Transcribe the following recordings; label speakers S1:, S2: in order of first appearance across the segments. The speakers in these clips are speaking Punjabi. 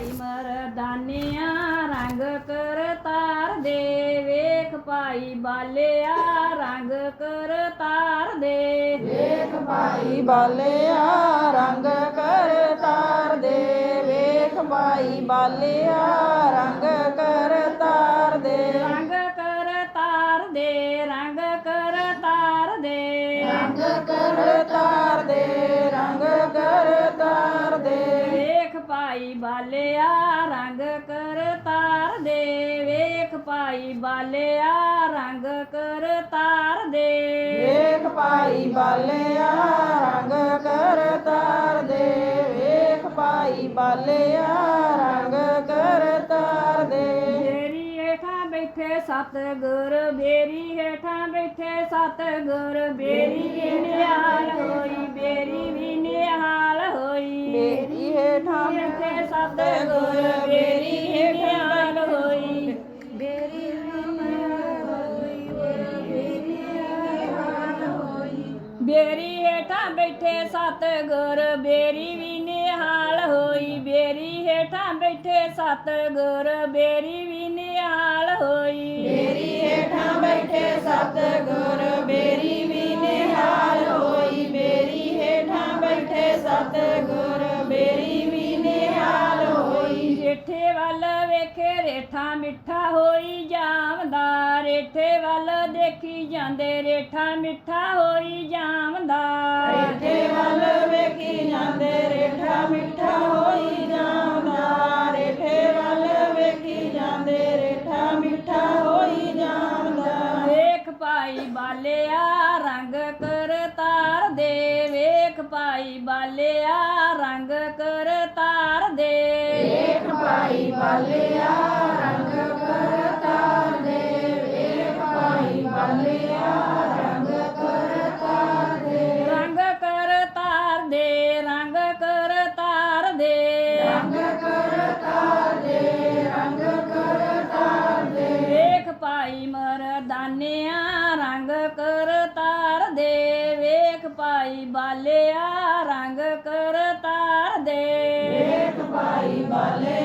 S1: ਭਾਈ ਮਰਦਾਨਿਆਂ ਰੰਗ ਕਰ ਤਾਰ ਦੇ, ਵੇਖ ਭਾਈ ਬਾਲਿਆ ਰੰਗ ਕਰ ਤਾਰ ਦੇ।
S2: ਵੇਖ ਭਾਈ ਬਾਲਿਆ ਰੰਗ ਕਰ ਤਾਰ ਦੇ, ਵੇਖ ਭਾਈ ਬਾਲਿਆ
S1: ਬਾਲਿਆ ਰੰਗ ਕਰ ਤਾਰ ਦੇ ਵੇਖ ਭਾਈ ਬਾਲਿਆ ਰੰਗ ਕਰ ਤਾਰ ਦੇ।
S2: ਵੇਖ ਭਾਈ ਬਾਲਿਆ ਰੰਗ ਕਰ ਤਾਰ ਦੇ ਵੇਖ ਭਾਈ ਬਾਲਿਆ ਰੰਗ ਕਰ ਤਾਰ ਦੇ।
S1: ਬੇਰੀ ਹੇਠਾਂ ਬੈਠੇ ਸਤ ਗੁਰ ਬੇਰੀ ਹੇਠਾਂ ਬੈਠੇ ਸਤ ਗੁਰ ਬੇਰੀ ਵੀ ਨਿਹਾਲ ਹੋਈ ਹੋਈ
S2: ਬੇਰੀ ਹੇਠਾਂ
S1: ਬੈਠੇ ਸਤ ਗੁਰ, ਬੇਰੀ ਵੀ ਹੋਈ।
S2: ਬੇਰੀ
S1: ਬੇਰੀ ਹੇਠਾਂ ਬੈਠੇ ਸਤ ਗੁਰ, ਬੇਰੀ ਵੀ ਨਿਹਾਲ ਹੋਈ। ਬੇਰੀ ਹੇਠਾਂ ਬੈਠੇ ਸਤ ਗੁਰ, ਬੇਰੀ ਵੀ ਨਿਹਾਲ ਹੋਈ।
S2: ਬੇਰੀ ਹੇਠਾਂ ਬੈਠੇ ਸਤ ਗੁਰ, ਬੇਰੀ
S1: ਰੇਠੇ ਵੱਲ ਵੇਖੇ ਰੇਠਾ ਮਿੱਠਾ ਹੋਈ ਜਾਵਦਾ ਰੇਠੇ ਵੱਲ ਦੇਖੀ ਜਾਂਦੇ, ਰੇਠਾ ਮਿੱਠਾ ਹੋਈ ਜਾਵਦਾ
S2: ਰੇਠੇ ਵੱਲ ਵੇਖੀ ਜਾਂਦੇ, ਰੇਠਾ ਮਿੱਠਾ ਹੋਈ
S1: ਬਾਲਿਆ ਰੰਗ ਕਰ ਤਾਰ ਦੇ ਵੇਖ ਭਾਈ ਬਾਲਿਆ ਰੰਗ ਕਰ ਤਾਰ ਦੇ
S2: ਰੰਗ ਕਰ ਤਾਰ ਦੇ ਰੰਗ ਕਰ ਤਾਰ ਦੇ।
S1: ਰੰਗ ਕਰ ਤਾਰ ਦੇ ਰੰਗ ਕਰ ਤਾਰ ਦੇ। ਵੇਖ ਭਾਈ ਮਰਦਾਨਿਆਂ ਰੰਗ ਕਰ ਤਾਰ ਦੇ। ਵੇਖ ਭਾਈ ਬਾਲਿਆ ਰੰਗ ਕਰ ਤਾਰ ਦੇ।
S2: ਵੇਖ ਭਾਈ ਬਾਲਿਆ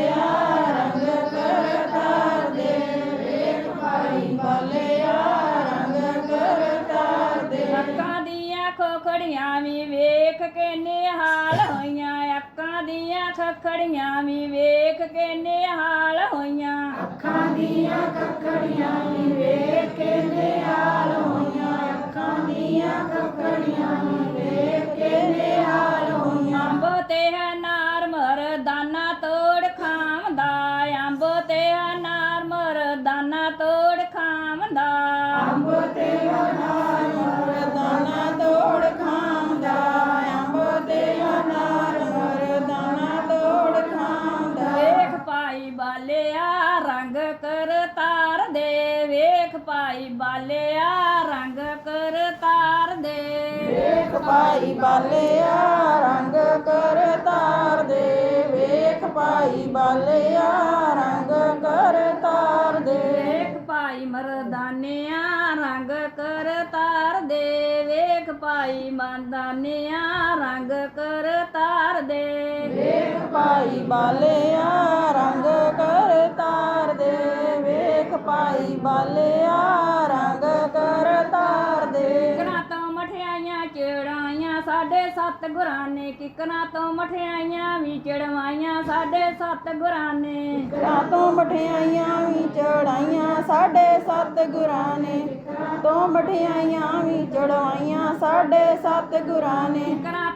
S1: ਦੀਆਂ ਖੋਖੜੀਆਂ ਵੀ ਵੇਖ ਕੇ ਨਿਹਾਲ ਹੋਈਆਂ ਅੱਖਾਂ ਦੀਆਂ ਖਖੜੀਆਂ ਵੀ ਵੇਖ ਕੇ ਨਿਹਾਲ ਹੋਈਆਂ।
S2: ਅੱਖਾਂ ਦੀਆਂ ਕੱਕੜੀਆਂ ਨੀ ਵੇਖ ਕੇ ਨਿਹਾਲ ਹੋਈਆਂ ਅੱਖਾਂ ਦੀਆਂ ਕੱਕੜੀਆਂ ਨੀ ਵੇਖ ਕੇ ਨਿਹਾਲ ਹੋਈਆਂ।
S1: ਅੰਬ ਤੇ ਅਨਾਰ ਮਰਦਾਨਾ ਤੋੜ ਖਾਂਦਾ ਅੰਬ ਤੇ ਅਨਾਰ ਮਰਦਾਨਾ ਤੋੜ ਬਾਲਿਆ ਰੰਗ ਕਰ ਤਾਰ ਦੇ ਵੇਖ ਭਾਈ ਬਾਲਿਆ ਰੰਗ ਕਰ ਤਾਰ ਦੇ।
S2: ਵੇਖ ਭਾਈ ਬਾਲਿਆ ਰੰਗ ਕਰ ਤਾਰ ਦੇ। ਵੇਖ ਭਾਈ ਬਾਲਿਆ ਰੰਗ ਕਰ ਤਾਰ ਦੇ।
S1: ਵੇਖ ਭਾਈ ਮਰਦਾਨਿਆਂ ਰੰਗ ਕਰ ਤਾਰ ਦੇ। ਵੇਖ ਭਾਈ ਮਰਦਾਨਿਆਂ ਰੰਗ ਕਰ ਤਾਰ ਦੇ।
S2: ਵੇਖ ਭਾਈ ਬਾਲਿਆ ਭਾਈ ਬਾਲਿਆ ਰੰਗ ਕਰ ਤਾਰ ਦੇ।
S1: ਕਿਕਰਾਂ ਤੋਂ ਮਠਿਆਈਆਂ ਚੜਾਈਆਂ ਸਾਡੇ ਸੱਤ ਗੁਰਾਂ ਨੇ ਕਿਕਰਾਂ ਤੋਂ ਮਠਿਆਈਆਂ ਵੀ ਚੜਵਾਈਆਂ ਸਾਡੇ ਸੱਤ ਗੁਰਾਂ ਨੇ
S2: ਕਿਕਰਾਂ ਤੋਂ ਮਠਿਆਈਆਂ ਵੀ ਚੜਾਈਆਂ ਸਾਡੇ ਸੱਤ ਗੁਰਾਂ ਨੇ ਤੋਂ ਮਠਿਆਈਆਂ ਵੀ ਚੜਾਈਆਂ ਸਾਡੇ ਸੱਤ ਗੁਰਾਂ ਨੇ
S1: ਕਿਕਰਾਂ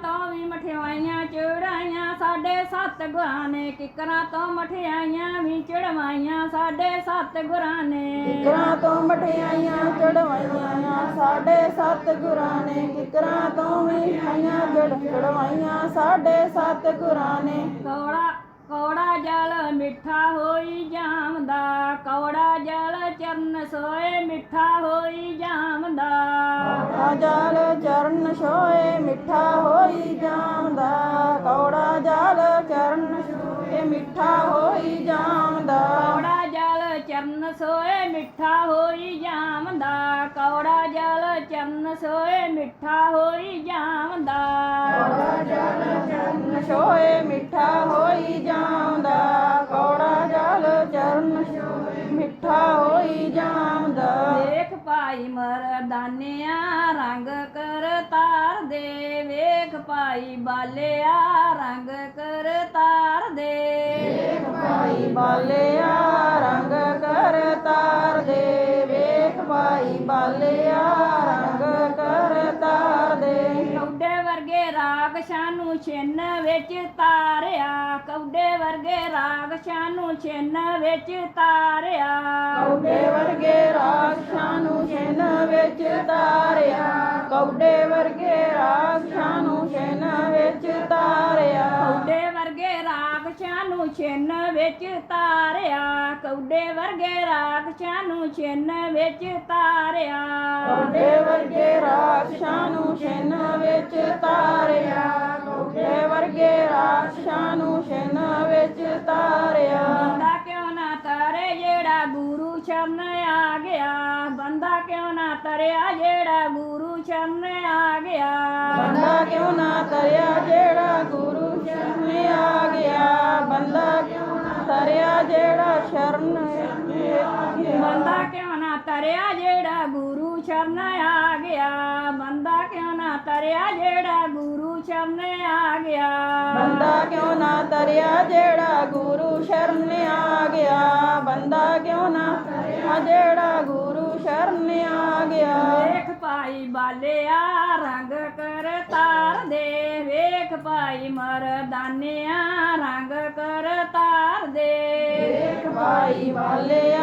S1: ਮਠਿਆਈਆਂ ਚੜਾਈਆਂ ਸਾਡੇ ਸੱਤ ਗੁਰਾਂ ਨੇ ਕਿਕਰਾਂ ਤੋਂ ਮਠਿਆਈਆਂ ਵੀ ਚੜਵਾਈਆਂ ਸਾਡੇ ਸੱਤ ਗੁਰਾਂ ਨੇ
S2: ਕਿਕਰਾਂ ਤੋਂ ਮਠਿਆਈਆਂ ਚੜਵਾਈਆਂ ਸਾਡੇ ਸੱਤ ਗੁਰਾਂ ਨੇ ਕਿਕਰਾਂ ਤੋਂ ਮਠਿਆਈਆਂ ਚੜਵਾਈਆਂ ਸਾਡੇ ਸੱਤ ਗੁਰਾਂ ਨੇ
S1: ਕੌੜਾ ਕੌੜਾ ਜਲ ਮਿੱਠਾ ਹੋਈ ਜਾਮਦਾ ਕੌੜਾ ਜਲ ਚਰਨ ਸੋਏ ਮਿੱਠਾ ਹੋਈ ਜਾਮਦਾ
S2: ਕੌੜਾ ਜਲ ਚਰਨ ਛੋਏ ਮਿੱਠਾ ਹੋਈ ਜਾਮਦਾ ਕੌੜਾ ਜਲ ਚਰਨ ਛੋਏ ਮਿੱਠਾ ਹੋਈ
S1: ਚਰਨ ਸੋਏ ਮਿੱਠਾ ਹੋਈ ਜਾਮ ਕੌੜਾ ਜਲ ਚਰਨ ਸੋਏ ਮਿੱਠਾ ਹੋਈ ਜਾਮ
S2: ਕੌੜਾ ਜਲ ਚਰਨ ਸੋਏ ਮਿੱਠਾ ਹੋਈ ਜਾਮ
S1: ਕੌੜਾ ਜਲ ਚਰਨ ਸੋਏ ਮਿੱਠਾ ਹੋਈ ਜਾਮ
S2: ਵੇਖ ਪਾਈ ਮਰਦਾਨਿਆ ਰੰਗ ਕਰ ਤਾਰ ਦੇ। ਵੇਖ ਪਾਈ ਬਾਲਿਆ ਰੰਗ ਕਰ ਤਾਰ ਦੇ।
S1: ਵੇਖ ਪਾਈ ਬਾਲੇ ਛਿੰਨ ਵਿੱਚ ਤਾਰਿਆ ਕੌਡੇ ਵਰਗੇ ਰਾਗਸ਼ਾਂ ਨੂੰ ਛਿੰਨ ਵਿੱਚ ਤਾਰਿਆ।
S2: ਕੌਡੇ ਵਰਗੇ ਰਾਖਾਂ ਨੂੰ ਛੇਨ ਵਿੱਚ ਤਾਰਿਆ ਕੌਡੇ ਵਰਗੇ ਰਾਖਾਂ ਨੂੰ ਛੇਨ ਵਿੱਚ ਤਾਰਿਆ।
S1: ਕੌਡੇ ਵਰਗੇ ਰਾਗਸ਼ਾਂ ਨੂੰ ਛਿੰਨ ਵਿੱਚ ਤਾਰਿਆ ਕੌਡੇ ਵਰਗੇ ਰਾਗਸ਼ਾਂ ਨੂੰ ਛਿੰਨ ਵਿੱਚ ਤਾਰਿਆ।
S2: ਕੌਡੇ ਵਰਗੇ ਰਾਖਾਂ ਨੂੰ ਛੇਨ ਤਰਿਆ
S1: ਜਿਹੜਾ ਗੁਰੂ ਸ਼ਰਨ ਆ ਗਿਆ। ਬੰਦਾ ਕਿਉਂ ਨਾ ਤਰਿਆ ਜਿਹੜਾ ਗੁਰੂ ਸ਼ਰਨ ਆ ਗਿਆ?
S2: ਬੰਦਾ ਕਿਉਂ ਨਾ ਤਰਿਆ ਜਿਹੜਾ ਸ਼ਰਨ
S1: ਬੰਦਾ ਕਿਉਂ ਨਾ ਤਰਿਆ ਜਿਹੜਾ ਗੁਰੂ ਸ਼ਰਨ ਆ ਗਿਆ? ਬੰਦਾ ਕਿਉਂ ਨਾ ਤਰਿਆ ਜਿਹੜਾ ਗੁਰੂ ਸ਼ਰਨ ਆ ਗਿਆ?
S2: ਬੰਦਾ ਕਿਉਂ ਨਾ ਤਰਿਆ ਜਿਹੜਾ ਗੁਰੂ ਸ਼ਰਨ ਆ ਗਿਆ? ਬੰਦਾ ਕਿਉਂ ਨਾ ਤਰਿਆ ਜਿਹੜਾ ਗੁਰੂ ਸ਼ਰਨ ਆ ਗਿਆ।
S1: ਵੇਖ ਭਾਈ ਬਾਲਿਆ ਰੰਗ ਕਰ ਤਾਰ ਦੇ। ਵੇਖ ਭਾਈ ਮਰਦਾਨਿਆ ਰੰਗ ਕਰ ਤਾਰ ਦੇ।
S2: ਵੇਖ ਭਾਈ ਵਾਲਿਆ